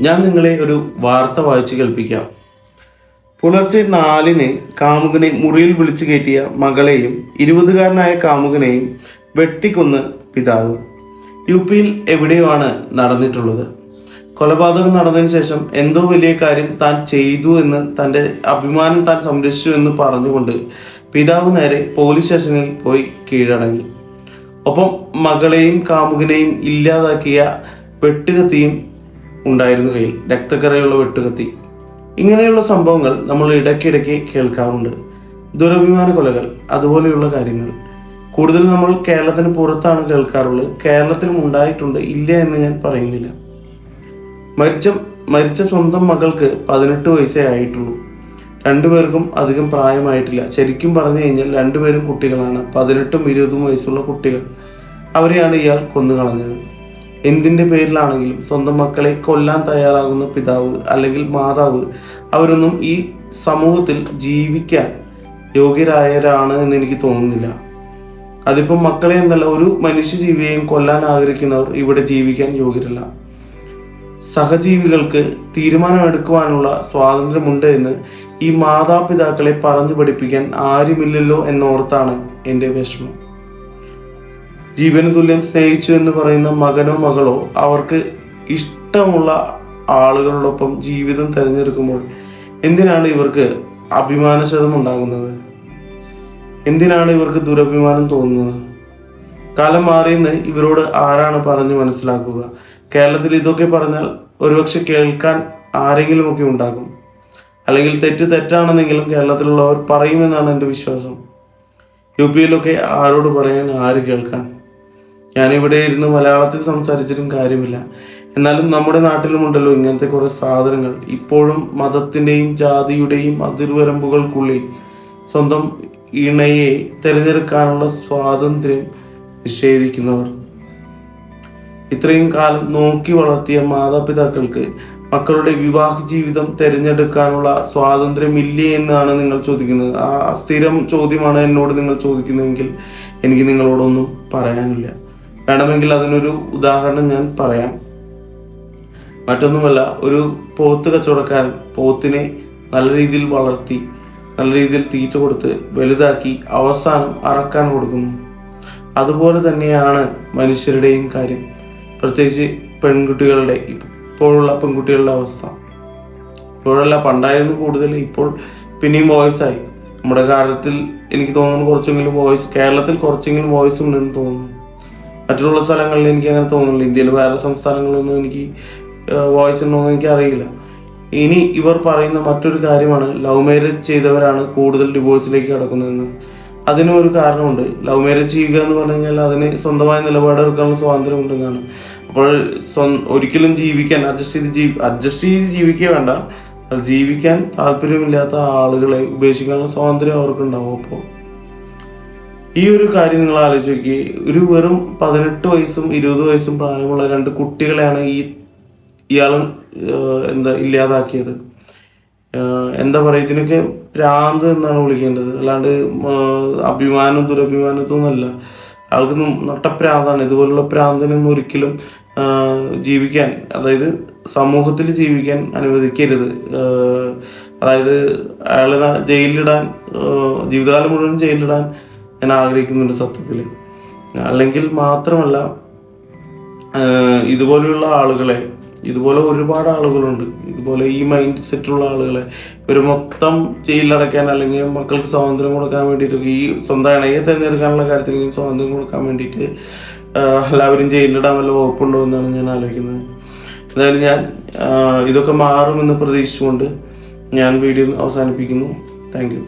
ഞാൻ നിങ്ങളെ ഒരു വാർത്ത വായിച്ചു കേൾപ്പിക്കാം. പുലർച്ചെ നാലിന് കാമുകനെ മുറിയിൽ വിളിച്ചു കയറ്റിയ മകളെയും ഇരുപതുകാരനായ കാമുകനെയും വെട്ടിക്കൊന്ന് പിതാവ്. യു പിയിൽ എവിടെയുമാണ് നടന്നിട്ടുള്ളത്? കൊലപാതകം നടന്നതിന് ശേഷം എന്തോ വലിയ കാര്യം താൻ ചെയ്തു എന്ന് തന്റെ അഭിമാനം താൻ സംരക്ഷിച്ചു എന്ന് പറഞ്ഞുകൊണ്ട് പിതാവ് നേരെ പോലീസ് സ്റ്റേഷനിൽ പോയി കീഴടങ്ങി. ഒപ്പം മകളെയും കാമുകനെയും ഇല്ലാതാക്കിയ വെട്ടുകത്തിയും ഉണ്ടായിരുന്നു കയ്യിൽ രക്തക്കറയുള്ള വെട്ടുകത്തി. ഇങ്ങനെയുള്ള സംഭവങ്ങൾ നമ്മൾ ഇടയ്ക്കിടയ്ക്ക് കേൾക്കാറുണ്ട്. ദുരഭിമാന കൊലകൾ അതുപോലെയുള്ള കാര്യങ്ങൾ. കൂടുതൽ നമ്മൾ കേരളത്തിന് പുറത്താണ് കേൾക്കാറുള്ളത്. കേരളത്തിലും ഉണ്ടായിട്ടുണ്ട് ഇല്ല എന്ന് ഞാൻ പറയുന്നില്ല. മരിച്ച മരിച്ച സ്വന്തം മകൾക്ക് പതിനെട്ട് വയസ്സേ ആയിട്ടുള്ളൂ. രണ്ടുപേർക്കും അധികം പ്രായമായിട്ടില്ല. ശരിക്കും പറഞ്ഞു കഴിഞ്ഞാൽ രണ്ടുപേരും കുട്ടികളാണ്. പതിനെട്ടും ഇരുപതും വയസ്സുള്ള കുട്ടികൾ. അവരെയാണ് ഇയാൾ കൊന്നു കളഞ്ഞത് എന്തിന്റെ പേരിലാണെങ്കിലും സ്വന്തം മക്കളെ കൊല്ലാൻ തയ്യാറാകുന്ന പിതാവ് അല്ലെങ്കിൽ മാതാവ് അവരൊന്നും ഈ സമൂഹത്തിൽ ജീവിക്കാൻ യോഗ്യരായവരാണ് എന്ന് എനിക്ക് തോന്നുന്നില്ല. അതിപ്പം മക്കളെ എന്നല്ല ഒരു മനുഷ്യ മനുഷ്യജീവിയെയും കൊല്ലാൻ ആഗ്രഹിക്കുന്നവർ ഇവിടെ ജീവിക്കാൻ യോഗ്യരല്ല. സഹജീവികൾക്ക് തീരുമാനമെടുക്കുവാനുള്ള സ്വാതന്ത്ര്യമുണ്ട് എന്ന് ഈ മാതാപിതാക്കളെ പറഞ്ഞു പഠിപ്പിക്കാൻ ആരുമില്ലല്ലോ എന്നോർത്താണ് എന്റെ വിഷമം. ജീവന തുല്യം സ്നേഹിച്ചു എന്ന് പറയുന്ന മകനോ മകളോ അവർക്ക് ഇഷ്ടമുള്ള ആളുകളോടൊപ്പം ജീവിതം തിരഞ്ഞെടുക്കുമ്പോൾ എന്തിനാണ് ഇവർക്ക് അഭിമാനശതം ഉണ്ടാകുന്നത്? എന്തിനാണ് ഇവർക്ക് ദുരഭിമാനം തോന്നുന്നത്? കാലം മാറിയെന്ന് ഇവരോട് ആരാണ് പറഞ്ഞു മനസ്സിലാക്കുക? കേരളത്തിൽ ഇതൊക്കെ പറഞ്ഞാൽ ഒരുപക്ഷെ കേൾക്കാൻ ആരെങ്കിലുമൊക്കെ ഉണ്ടാകും. അല്ലെങ്കിൽ തെറ്റ് തെറ്റാണെന്നെങ്കിലും കേരളത്തിലുള്ളവർ പറയുമെന്നാണ് എന്റെ വിശ്വാസം. യു പിയിലൊക്കെ ആരോട് പറയാൻ ആര് കേൾക്കാൻ? ഞാനിവിടെ ഇരുന്ന് മലയാളത്തിൽ സംസാരിച്ചിട്ടും കാര്യമില്ല. എന്നാലും നമ്മുടെ നാട്ടിലുമുണ്ടല്ലോ ഇങ്ങനത്തെ കുറേ സാധനങ്ങൾ. ഇപ്പോഴും മതത്തിന്റെയും ജാതിയുടെയും അതിർവരമ്പുകൾക്കുള്ളിൽ സ്വന്തം ഇണയെ തിരഞ്ഞെടുക്കാനുള്ള സ്വാതന്ത്ര്യം നിഷേധിക്കുന്നവർ. ഇത്രയും കാലം നോക്കി വളർത്തിയ മാതാപിതാക്കൾക്ക് മക്കളുടെ വിവാഹ ജീവിതം തിരഞ്ഞെടുക്കാനുള്ള സ്വാതന്ത്ര്യമില്ലേ എന്നാണ് നിങ്ങൾ ചോദിക്കുന്നത്. ആ സ്ഥിരം ചോദ്യമാണ് എന്നോട് നിങ്ങൾ ചോദിക്കുന്നതെങ്കിൽ എനിക്ക് നിങ്ങളോടൊന്നും പറയാനില്ല. വേണമെങ്കിൽ അതിനൊരു ഉദാഹരണം ഞാൻ പറയാം. മറ്റൊന്നുമല്ല ഒരു പോത്ത് കച്ചവടക്കാരൻ പോത്തിനെ നല്ല രീതിയിൽ വളർത്തി നല്ല രീതിയിൽ തീറ്റ കൊടുത്ത് വലുതാക്കി അവസാനം അറക്കാൻ കൊടുക്കുന്നു. അതുപോലെ തന്നെയാണ് മനുഷ്യരുടെയും കാര്യം. പ്രത്യേകിച്ച് പെൺകുട്ടികളുടെ ഇപ്പോഴുള്ള പെൺകുട്ടികളുടെ അവസ്ഥ. ഇപ്പോഴല്ല പണ്ടായിരുന്നു കൂടുതൽ ഇപ്പോൾ പിന്നെയും വോയിസ് ആയി നമ്മുടെ കാലത്തിൽ എനിക്ക് തോന്നുന്നു കുറച്ചെങ്കിലും വോയിസ് കേരളത്തിൽ കുറച്ചെങ്കിലും വോയിസ് ഉണ്ടെന്ന് തോന്നുന്നു. മറ്റുള്ള സ്ഥലങ്ങളിൽ എനിക്ക് അങ്ങനെ തോന്നുന്നില്ല. ഇന്ത്യയിൽ വേറെ സംസ്ഥാനങ്ങളിലൊന്നും എനിക്ക് വോയിസ് ഉണ്ടോന്നും എനിക്ക് അറിയില്ല ഇനി ഇവർ പറയുന്ന മറ്റൊരു കാര്യമാണ് ലവ് മാരേജ് ചെയ്തവരാണ് കൂടുതൽ ഡിവോഴ്സിലേക്ക് കടക്കുന്നതെന്ന്. അതിനും ഒരു കാരണമുണ്ട്. ലവ് മാരേജ് ചെയ്യുക എന്ന് പറഞ്ഞു കഴിഞ്ഞാൽ അതിന് സ്വന്തമായ നിലപാടെടുക്കാനുള്ള സ്വാതന്ത്ര്യം ഉണ്ടെന്നാണ് അപ്പോൾ ഒരിക്കലും ജീവിക്കാൻ അഡ്ജസ്റ്റ് ചെയ്ത് ജീവി അഡ്ജസ്റ്റ് ചെയ്ത് ജീവിക്കുക വേണ്ട. ജീവിക്കാൻ താല്പര്യമില്ലാത്ത ആളുകളെ ഉപേക്ഷിക്കാനുള്ള സ്വാതന്ത്ര്യം അവർക്കുണ്ടാവും. അപ്പോൾ ഈ ഒരു കാര്യം നിങ്ങൾ ആലോചിച്ച് നോക്കി. ഒരു വെറും പതിനെട്ട് വയസ്സും ഇരുപത് വയസ്സും പ്രായമുള്ള രണ്ട് കുട്ടികളെയാണ് ഈ ഇയാളും എന്താ ഇല്ലാതാക്കിയത്. എന്താ പറയുക ഇതിനൊക്കെ ഭ്രാന്ത് എന്നാണ് വിളിക്കേണ്ടത്. അല്ലാണ്ട് അഭിമാനം ദുരഭിമാനത്തൊന്നുമല്ല ആൾക്ക് നട്ടപ്രാന്താണ്. ഇതുപോലുള്ള പ്രാന്തിനൊന്നും ഒരിക്കലും ജീവിക്കാൻ അതായത് സമൂഹത്തിൽ ജീവിക്കാൻ അനുവദിക്കരുത്. അതായത് അയാളെ ജയിലിലിടാൻ ജീവിതകാലം മുഴുവൻ ജയിലിലിടാൻ ഞാൻ ആഗ്രഹിക്കുന്നുണ്ട് സത്യത്തിൽ അല്ലെങ്കിൽ മാത്രമല്ല ഇതുപോലെയുള്ള ആളുകളെ ഇതുപോലെ ഒരുപാട് ആളുകളുണ്ട്. ഇതുപോലെ ഈ മൈൻഡ് സെറ്റുള്ള ആളുകളെ ഇവർ മൊത്തം ജയിലിലടയ്ക്കാൻ അല്ലെങ്കിൽ മക്കൾക്ക് സ്വാതന്ത്ര്യം കൊടുക്കാൻ വേണ്ടിയിട്ട് ഈ സ്വന്തം ഇണയെ തിരഞ്ഞെടുക്കാനുള്ള കാര്യത്തിൽ സ്വാതന്ത്ര്യം കൊടുക്കാൻ വേണ്ടിയിട്ട് എല്ലാവരും ജയിലിലിടാൻ വല്ല വകുപ്പുണ്ടോ എന്നാണ് ഞാൻ ആലോചിക്കുന്നത്. എന്തായാലും ഞാൻ ഇതൊക്കെ മാറുമെന്ന് പ്രതീക്ഷിച്ചുകൊണ്ട് ഞാൻ വീഡിയോ അവസാനിപ്പിക്കുന്നു. താങ്ക്